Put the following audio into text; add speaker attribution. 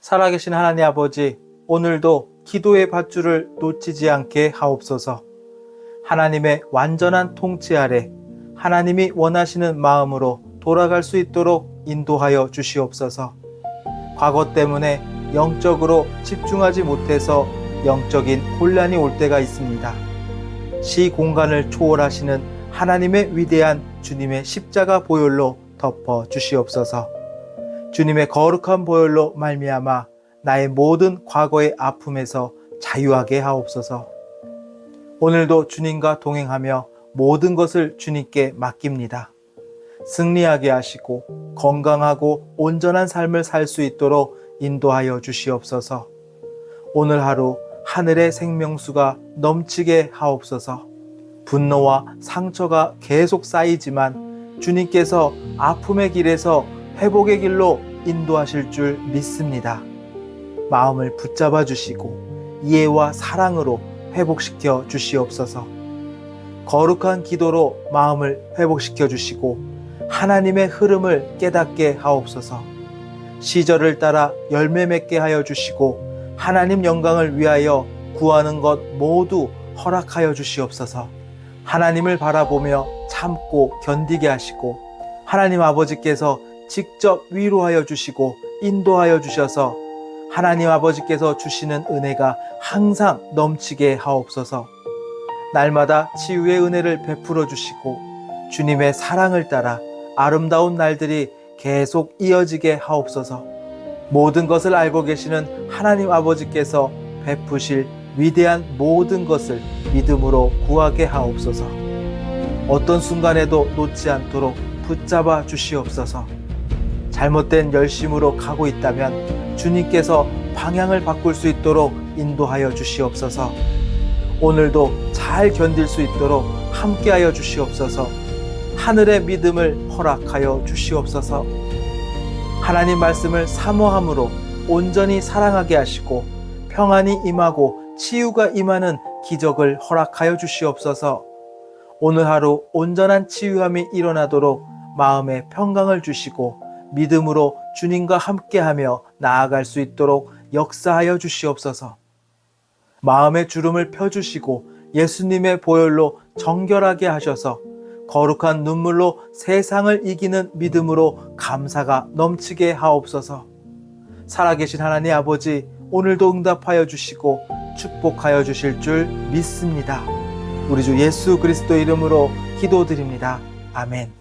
Speaker 1: 살아계신 하나님 아버지, 오늘도 기도의 밧줄을 놓치지 않게 하옵소서. 하나님의 완전한 통치 아래 하나님이 원하시는 마음으로 돌아갈 수 있도록 인도하여 주시옵소서. 과거 때문에 영적으로 집중하지 못해서 영적인 혼란이 올 때가 있습니다. 시 공간을 초월하시는 하나님의 위대한 주님의 십자가 보혈로 덮어 주시옵소서. 주님의 거룩한 보혈로 말미암아 나의 모든 과거의 아픔에서 자유하게 하옵소서. 오늘도 주님과 동행하며 모든 것을 주님께 맡깁니다. 승리하게 하시고 건강하고 온전한 삶을 살 수 있도록 인도하여 주시옵소서. 오늘 하루 하늘의 생명수가 넘치게 하옵소서. 분노와 상처가 계속 쌓이지만 주님께서 아픔의 길에서 회복의 길로 인도하실 줄 믿습니다. 마음을 붙잡아 주시고 이해와 사랑으로 회복시켜 주시옵소서. 거룩한 기도로 마음을 회복시켜 주시고 하나님의 흐름을 깨닫게 하옵소서. 시절을 따라 열매 맺게 하여 주시고 하나님 영광을 위하여 구하는 것 모두 허락하여 주시옵소서. 하나님을 바라보며 참고 견디게 하시고 하나님 아버지께서 직접 위로하여 주시고 인도하여 주셔서 하나님 아버지께서 주시는 은혜가 항상 넘치게 하옵소서. 날마다 치유의 은혜를 베풀어 주시고 주님의 사랑을 따라 아름다운 날들이 계속 이어지게 하옵소서. 모든 것을 알고 계시는 하나님 아버지께서 베푸실 위대한 모든 것을 믿음으로 구하게 하옵소서. 어떤 순간에도 놓지 않도록 붙잡아 주시옵소서. 잘못된 열심으로 가고 있다면 주님께서 방향을 바꿀 수 있도록 인도하여 주시옵소서. 오늘도 잘 견딜 수 있도록 함께하여 주시옵소서. 하늘의 믿음을 허락하여 주시옵소서. 하나님 말씀을 사모함으로 온전히 사랑하게 하시고 평안이 임하고 치유가 임하는 기적을 허락하여 주시옵소서. 오늘 하루 온전한 치유함이 일어나도록 마음의 평강을 주시고 믿음으로 주님과 함께하며 나아갈 수 있도록 역사하여 주시옵소서. 마음의 주름을 펴주시고 예수님의 보혈로 정결하게 하셔서 거룩한 눈물로 세상을 이기는 믿음으로 감사가 넘치게 하옵소서. 살아계신 하나님 아버지, 오늘도 응답하여 주시고 축복하여 주실 줄 믿습니다. 우리 주 예수 그리스도 이름으로 기도드립니다. 아멘.